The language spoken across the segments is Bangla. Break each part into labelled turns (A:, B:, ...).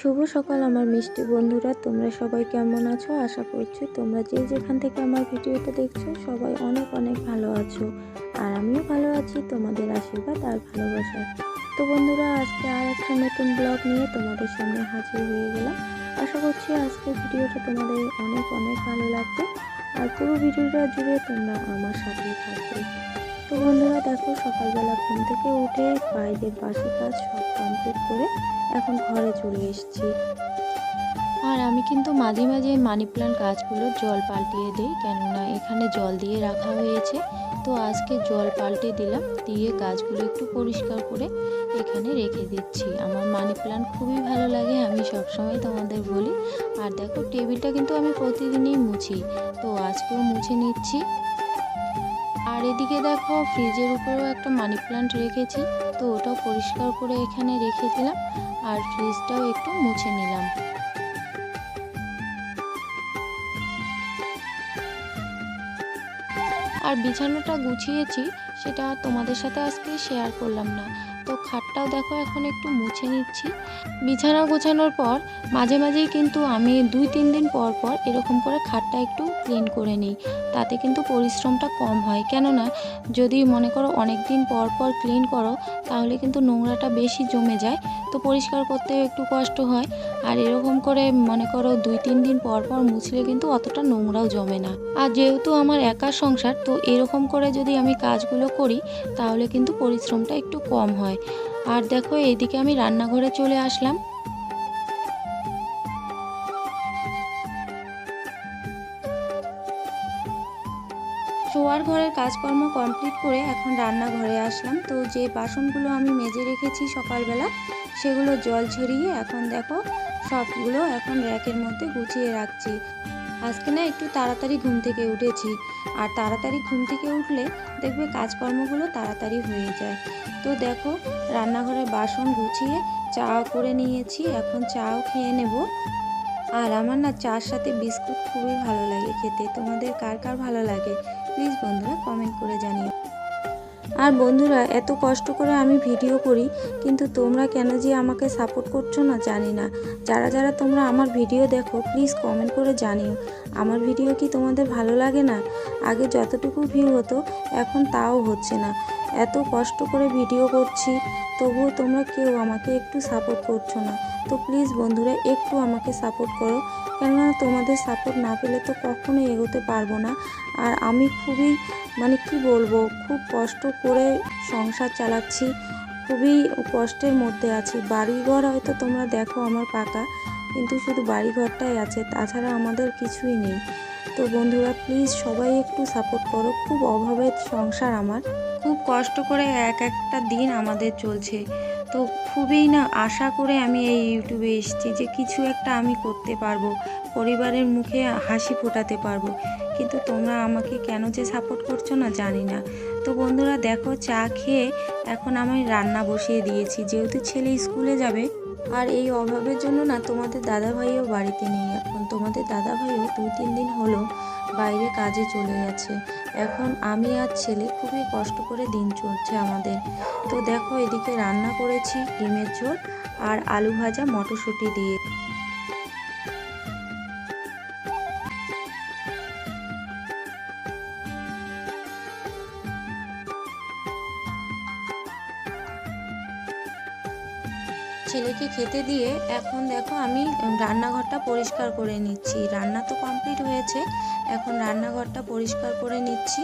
A: শুভ সকাল, আমার মিষ্টি বন্ধুরা। তোমরা সবাই কেমন আছো? আশা করছি তোমরা যে যেখান থেকে আমার ভিডিওটা দেখছ, সবাই অনেক অনেক ভালো আছো। আর আমিও ভালো আছি, তোমাদের আশীর্বাদ আর ভালোবাসা তো বন্ধুরা, আজকে আর একটা নতুন ব্লগ নিয়ে তোমাদের সামনে হাজির হয়ে গেলাম। আশা করছি আজকের ভিডিওটা তোমাদের অনেক অনেক ভালো লাগবে। আর পুরো ভিডিওটা জুড়ে তোমরা আমার সাথে থাকবে। তো বন্ধুরা, দেখো, সকালবেলা ঘুম থেকে উঠে বাইরের বাসি কাজ সব কমপ্লিট করে এখন ঘরে চলে এসেছি। আর আমি কিন্তু মাঝে মাঝে মানি প্লান্ট গাছগুলো জল পাল্টিয়ে দিই, কেননা এখানে জল দিয়ে রাখা হয়েছে। তো আজকে জল পাল্টে দিলাম, দিয়ে গাছগুলো একটু পরিষ্কার করে এখানে রেখে দিচ্ছি। আমার মানি প্লান্ট খুবই ভালো লাগে, আমি সবসময় তোমাদের বলি। আর দেখো, টেবিলটা কিন্তু আমি প্রতিদিনই মুছি, তো আজকেও মুছে নিচ্ছি। আর এদিকে দেখো, ফ্রিজের উপরেও একটা মানি প্লান্ট রেখেছি, তো ওটাও পরিষ্কার করে এখানে রেখে দিলাম। আর ফ্রিজটাও একটু মুছে নিলাম। আর বিছানাটা গুছিয়েছি, সেটা তোমাদের সাথে আজকে শেয়ার করলাম না। তো খাটটাও দেখো এখন একটু মুছে নিচ্ছি। বিছানা গোছানোর পর, মাঝে মাঝেই কিন্তু আমি দুই তিন দিন পর পর এরকম করে খাটটা একটু ক্লিন করে নিই। তাতে কিন্তু পরিশ্রমটা কম হয়। কেননা, যদি মনে করো অনেক দিন পর পর ক্লিন করো, তাহলে কিন্তু নোংরাটা বেশি জমে যায়। তো পরিষ্কার করতেও একটু কষ্ট হয়। আর এরকম করে মনে করো দুই, তিন দিন পর পর মুছলে কিন্তু অতটা নোংরাও জমে না। আর যেহেতু আমার একা সংসার, তো এরকম করে যদি আমি কাজগুলো করি, তাহলে কিন্তু পরিশ্রমটা একটু কম হয়। আর দেখো, এইদিকে আমি রান্নাঘরে চলে আসলাম। শোয়ার ঘরের কাজকর্ম কমপ্লিট করে এখন রান্নাঘরে আসলাম। তো যে বাসনগুলো আমি মেজে রেখেছি সকালবেলা সেগুলো জল ঝরিয়ে এখন দেখো সবগুলো এখন র্যাকের মধ্যে গুছিয়ে রাখছি। আজকে না একটু তাড়াতাড়ি ঘুম থেকে উঠেছি। আর তাড়াতাড়ি ঘুম থেকে উঠলে দেখবে কাজকর্মগুলো তাড়াতাড়ি হয়ে যায়। তো দেখো রান্নাঘরের বাসন গুছিয়ে চা করে নিয়েছি, এখন চাও খেয়ে নেব। আর আমার না চার সাথে বিস্কুট খুবই ভালো লাগে খেতে। তোমাদের কার কার ভালো লাগে? প্লিজ বন্ধুরা কমেন্ট করে জানিও। আর বন্ধুরা, এত কষ্ট করে আমি ভিডিও করি, কিন্তু তোমরা কেন যে আমাকে সাপোর্ট করছ না জানি না। যারা যারা তোমরা আমার ভিডিও দেখো প্লিজ কমেন্ট করে জানিও। আমার ভিডিও কি তোমাদের ভালো লাগে না? আগে যতটুকু ভিউ হতো, এখন তাও হচ্ছে না। এত কষ্ট করে ভিডিও করছি, তবুও তোমরা কেউ আমাকে একটু সাপোর্ট করছ না। তো প্লিজ বন্ধুরা, একটু আমাকে সাপোর্ট করো। কেননা তোমাদের সাপোর্ট না পেলে তো কখনোই এগোতে পারব না। আর আমি খুবই মানে কি বলব, খুব কষ্ট করে সংসার চালাচ্ছি। খুবই কষ্টের মধ্যে আছি। বাড়িঘর হয়তো তোমরা দেখো আমার পাকা, কিন্তু শুধু বাড়িঘরটাই আছে, তাছাড়া আমাদের কিছুই নেই। তো বন্ধুরা প্লিজ সবাই একটু সাপোর্ট করো। খুব অভাবের সংসার আমার। খুব কষ্ট করে এক একটা দিন আমাদের চলছে। তো খুবই না আশা করে আমি এই ইউটিউবে এসেছি যে কিছু একটা আমি করতে পারব, পরিবারের মুখে হাসি ফোটাতে পারব। কিন্তু তোমরা আমাকে কেন যে সাপোর্ট করছ না জানি না। তো বন্ধুরা দেখো চা খেয়ে এখন আমি রান্না বসিয়ে দিয়েছি। যেহেতু ছেলে স্কুলে যাবে আর এই অভাবের জন্য না তোমাদের দাদাভাইও বাড়িতে নেই। এখন তোমাদের দাদাভাইও দু, তিন দিন হলো বাইরে কাজে চলে গেছে। এখন আমি আর ছেলে খুবই কষ্ট করে দিন চলছে আমাদের। তো দেখো এদিকে রান্না করেছি, ডিমের ঝোল আর আলু ভাজা, মটরশুঁটি দিয়ে। ছেলেকে খেতে দিয়ে এখন দেখো আমি রান্নাঘরটা পরিষ্কার করে নিচ্ছি। রান্না তো কমপ্লিট হয়েছে, এখন রান্নাঘরটা পরিষ্কার করে নিচ্ছি।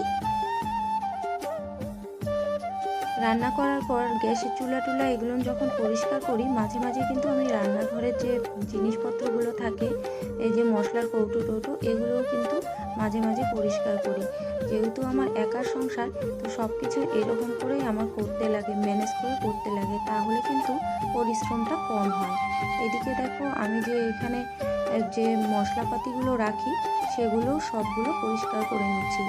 A: রান্না করার পর গ্যাসের চুলা টুলা এগুলো যখন পরিষ্কার করি, মাঝে মাঝে কিন্তু আমি রান্নাঘরের যে জিনিসপত্রগুলো থাকে এই যে মশলার কৌটো টৌটো, এগুলোও কিন্তু মাঝে মাঝে পরিষ্কার করি। যেহেতু আমার একার সংসার, তো সব কিছু এরকম করেই আমার করতে লাগে ম্যানেজ করে করতে লাগে, তাহলে কিন্তু পরিশ্রমটা কম হয়। এদিকে দেখো, আমি যে এখানে যে মশলাপাতিগুলো রাখি, সেগুলো সবগুলো পরিষ্কার করে নিচ্ছি।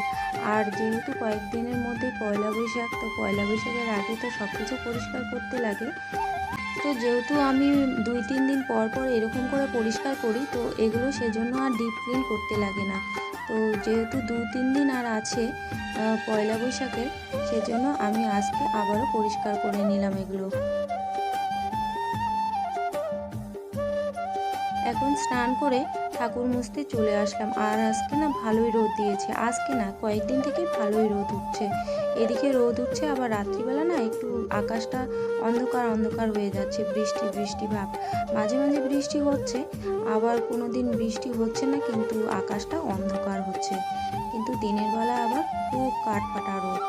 A: আর যেহেতু কয়েকদিনের মধ্যে পয়লা বৈশাখ, তো পয়লা বৈশাখের আগে তো সব কিছু পরিষ্কার করতে লাগে তো যেহেতু আমি দুই, তিন দিন পর পর এরকম করে পরিষ্কার করি, তো এগুলো সেজন্য আর ডিপ ক্লিন করতে লাগে না। তো যেহেতু দু তিন দিন আর আছে পয়লা বৈশাখের, সেজন্য আমি আজকে আবারও পরিষ্কার করে নিলাম এগুলো। এখন স্নান করে ঠাকুর মুছতে চলে আসলাম। আর আজকে না ভালোই রোদ দিয়েছে। আজকে না কয়েকদিন থেকে ভালোই রোদ উঠছে। এদিকে রোদ উঠছে, আবার রাত্রিবেলা না একটু আকাশটা অন্ধকার অন্ধকার হয়ে যাচ্ছে। বৃষ্টি বৃষ্টি ভাব। মাঝে মাঝে বৃষ্টি হচ্ছে, আবার কোনো দিন বৃষ্টি হচ্ছে না, কিন্তু আকাশটা অন্ধকার হচ্ছে। কিন্তু দিনের বেলা আবার খুব কাঠফাটা রোদ।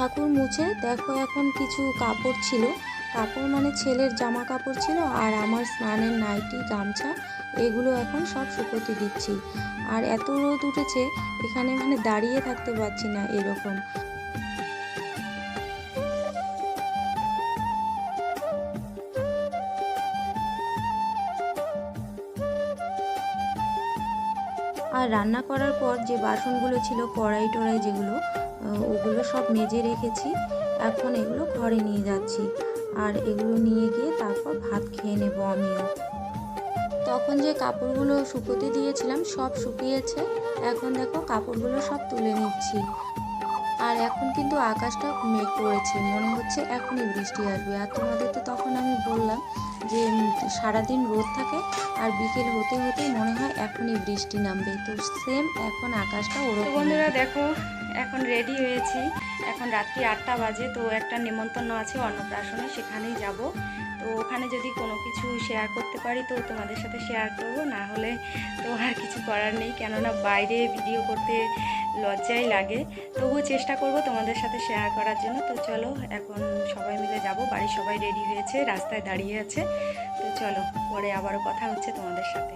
A: ঠাকুর মুছে দেখো এখন কিছু কাপড় ছিল। কাপড় মানে ছেলের জামা কাপড় ছিল আর আমার স্নানের নাইটি, গামছা, এগুলো এখন সব শুকোতে দিচ্ছি। আর এত রোদ উঠেছে, এখানে মানে দাঁড়িয়ে থাকতে পারছি না এরকম। আর রান্না করার পর যে বাসনগুলো ছিল কড়াই টড়াই যেগুলো ওগুলো সব মেজে রেখেছি। এখন এগুলো ঘরে নিয়ে যাচ্ছি। আর এগুলো নিয়ে গিয়ে তারপর ভাত খেয়ে নেব আমিও। তখন যে কাপড়গুলো শুকোতে দিয়েছিলাম, সব শুকিয়েছে। এখন দেখো কাপড়গুলো সব তুলে নিচ্ছি। আর এখন কিন্তু আকাশটা মেঘ করেছে। মনে হচ্ছে এখনই বৃষ্টি আসবে। আর তোমাদের তো তখন আমি বললাম যে সারাদিন রোদ থাকে আর বিকেল হতে হতে মনে হয় এখনই বৃষ্টি নামবে। তো সেম এখন আকাশটা ওরকম
B: বন্ধুরা দেখো এখন রেডি হয়েছি। এখন রাত্রি আটটা বাজে, তো একটা নেমন্তন্ন আছে অন্নপ্রাশনে, সেখানেই যাব। তো ওখানে যদি কোনো কিছু শেয়ার করতে পারি, তো তোমাদের সাথে শেয়ার করব। না হলে তো আর কিছু করার নেই, কেননা বাইরে ভিডিও করতে লজ্জাই লাগে। তবুও চেষ্টা করব তোমাদের সাথে শেয়ার করার জন্য। তো চলো, এখন সবাই মিলে যাব। বাড়ির সবাই রেডি হয়েছে, রাস্তায় দাঁড়িয়ে আছে। তো চলো, পরে আবারও কথা হচ্ছে তোমাদের সাথে।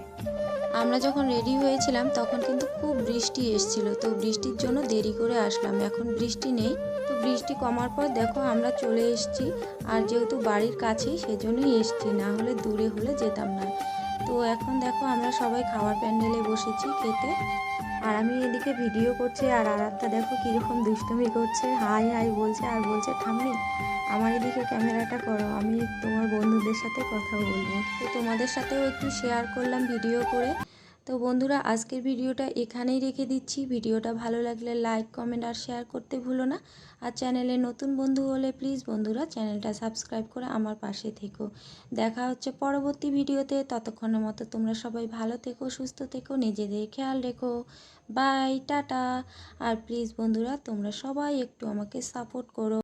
A: আমরা যখন রেডি হয়েছিলাম, তখন কিন্তু খুব বৃষ্টি এসছিল। তো বৃষ্টির জন্য দেরি করে আসলাম, এখন বৃষ্টি নেই। তো বৃষ্টি কমার পর দেখো আমরা চলে এসেছি, আর যেহেতু বাড়ির কাছেই সেজন্যই এসছি, না হলে দূরে হলে যেতাম না। তো এখন দেখো আমরা সবাই খাওয়ার প্যান্ডেলে বসেছি খেতে। আর আমি এদিকে ভিডিও করছি, আর আরাধ্যা দেখো কীরকম দুষ্টুমি করছে। হাই হাই বলছে, আর বলছে ঠাম্মি আমার এদিকে ক্যামেরাটা করো, আমি তোমার বন্ধুদের সাথে কথা বলব। তো তোমাদের সাথেও একটু শেয়ার করলাম ভিডিও করে। তো বন্ধুরা, আজকের ভিডিওটা এখানেই রেখে দিচ্ছি। ভিডিওটা ভালো লাগলে লাইক, কমেন্ট আর শেয়ার করতে ভুলো না। আর চ্যানেলে নতুন বন্ধু হলে প্লিজ বন্ধুরা চ্যানেলটা সাবস্ক্রাইব করে আমার পাশে থেকো। দেখা হচ্ছে পরবর্তী ভিডিওতে। ততক্ষণের মতো তোমরা সবাই ভালো থেকো, সুস্থ থেকো, নিজেদের খেয়াল রেখো। By tata. আর প্লিজ বন্ধুরা, তোমরা সবাই একটু আমাকে সাপোর্ট করো।